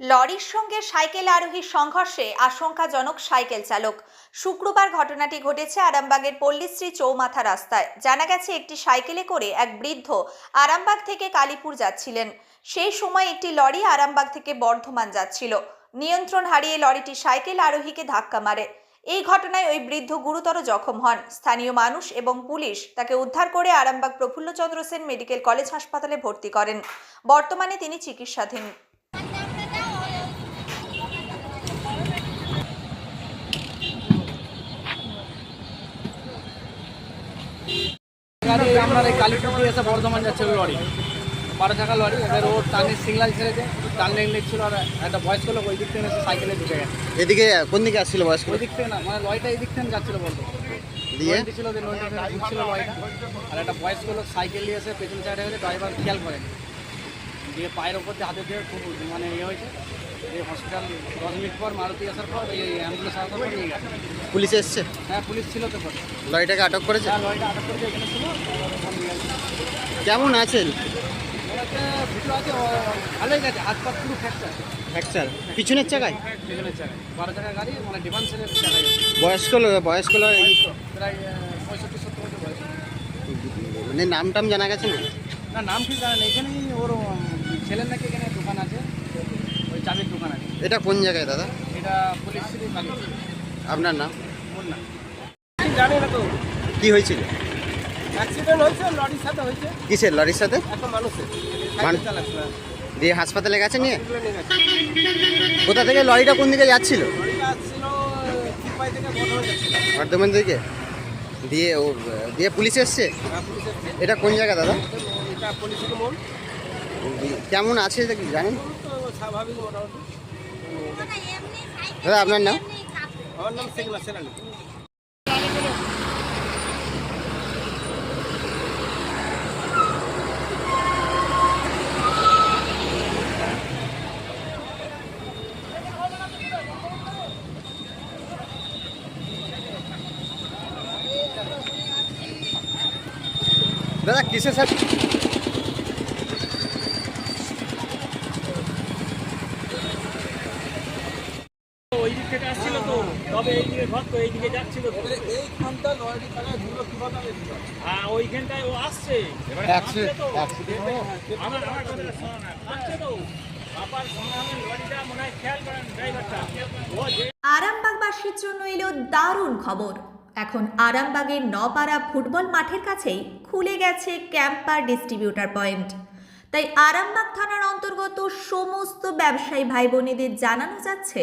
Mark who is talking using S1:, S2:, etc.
S1: লরির সঙ্গে সাইকেল আরোহীর সংঘর্ষে আশঙ্কাজনক সাইকেল চালক। শুক্রবার ঘটনাটি ঘটেছে আরামবাগের পল্লীশ্রী চৌমাথা রাস্তায়। জানা গেছে, একটি সাইকেলে করে এক বৃদ্ধ আরামবাগ থেকে কালীপুর যাচ্ছিলেন। সেই সময় একটি লরি আরামবাগ থেকে বর্ধমান যাচ্ছিল। নিয়ন্ত্রণ হারিয়ে লরিটি সাইকেল আরোহীকে ধাক্কা মারে। এই ঘটনায় ওই বৃদ্ধ গুরুতর জখম হন। স্থানীয় মানুষ এবং পুলিশ তাকে উদ্ধার করে আরামবাগ প্রফুল্লচন্দ্র সেন মেডিকেল কলেজ হাসপাতালে ভর্তি করেন। বর্তমানে তিনি চিকিৎসাধীন।
S2: গাড়ি আপনার এই কালীপুর এসে বর্ধমান যাচ্ছে লরি। বারো চাকা লরি এবার ওর টানের সিগনাল ছেড়েছে টান লেন ছিল আর একটা বয়স্ক লোক ওই দিক থেকে এসে সাইকেলে ঢুকে গেছে।
S3: এদিকে কোন দিকে আসছিল বয়স্ক
S2: ওই দিক থেকে না মানে লরিটা এই দিক থেকে যাচ্ছিল বর্ধমান।
S3: দিয়ে?
S2: ছিল যে থেকে ঘুরছিল লরিটা আর একটা বয়স্ক লোক সাইকেল নিয়ে এসে পেছন সাইডে হয়েছে ড্রাইভার খেয়াল করেন দিয়ে পায়ের ওপর দিয়ে হাতে দিয়ে খুব মানে ইয়ে হয়েছে এই হসপিটাল দশ মিনিট পর মারুতি আসার পর এই অ্যাম্বুলেন্স আসার পর নিয়ে গেছে।
S3: পুলিশ এসছে?
S2: হ্যাঁ পুলিশ ছিল তো পরে।
S3: লরিটাকে আটক করেছে?
S2: হ্যাঁ লরিটা আটক করে এখানে ছিল
S3: কেমন আছেন?
S2: আছে ভালোই গেছে হাত পুরো ফ্র্যাকচার
S3: ফ্র্যাকচার পিছনের চাকায়?
S2: পেছনের চাকায়। বারো চাকার গাড়ি মানে ডিফেন্সের চাকায়
S3: বয়স্ক বয়স্ক
S2: প্রায় পঁয়ষট্টি সত্তর বছর বয়স।
S3: মানে নাম টাম জানা গেছে না?
S2: নাম ঠিক জানেন এখানেই ওর ছেলের নাকি এখানে দোকান আছে? ওই চাবির দোকান আছে।
S3: এটা কোন জায়গায় দাদা?
S2: এটা পুলিশ
S3: আপনার নাম?
S2: জানি না তো?
S3: কি হয়েছিল?
S2: অ্যাক্সিডেন্ট হয়েছে লরির সাথে হয়েছে।
S3: কিসের লরির সাথে?
S2: একটা মানুষের।
S3: দিয়ে হাসপাতালে গেছে নিয়ে? কোথা থেকে লরিটা কোন দিকে যাচ্ছিল?
S2: হয়ে
S3: বর্ধমান দিয়ে ও দিয়ে পুলিশ এসছে? এটা কোন জায়গা দাদা?
S2: এটা পুলিশের
S3: দিয়ে কেমন আছে এটা কি জানেন?
S2: তো স্বাভাবিক মোটামুটি
S3: দাদা আপনার নাম?
S2: আমার নাম শেখ নাসের আলী
S3: দাদা কিসের সাথে
S4: ওই দিক থেকে আসছিল তো। তবে এই দিকে ঘর তো এই দিকে যাচ্ছিল তো।
S2: এইখানটা লরি চালায় ধুলো কীভাবে
S4: হ্যাঁ ওইখানটায় ও আসছে। এবার
S3: Accident-
S4: আসছে তো।
S3: accident
S4: আমার আমার কথাটা শোনো না আসছে তো। আবার সঙ্গে আমি লরিটা মনে হয় খেয়াল করেন ড্রাইভারটা। ও যে
S1: আরামবাগবাসীর জন্য এলো দারুণ খবর। এখন আরামবাগের নপাড়া ফুটবল মাঠের কাছেই খুলে গেছে ক্যাম্পার ডিস্ট্রিবিউটার পয়েন্ট। তাই আরামবাগ থানার অন্তর্গত সমস্ত ব্যবসায়ী ভাই বোনেদের জানানো যাচ্ছে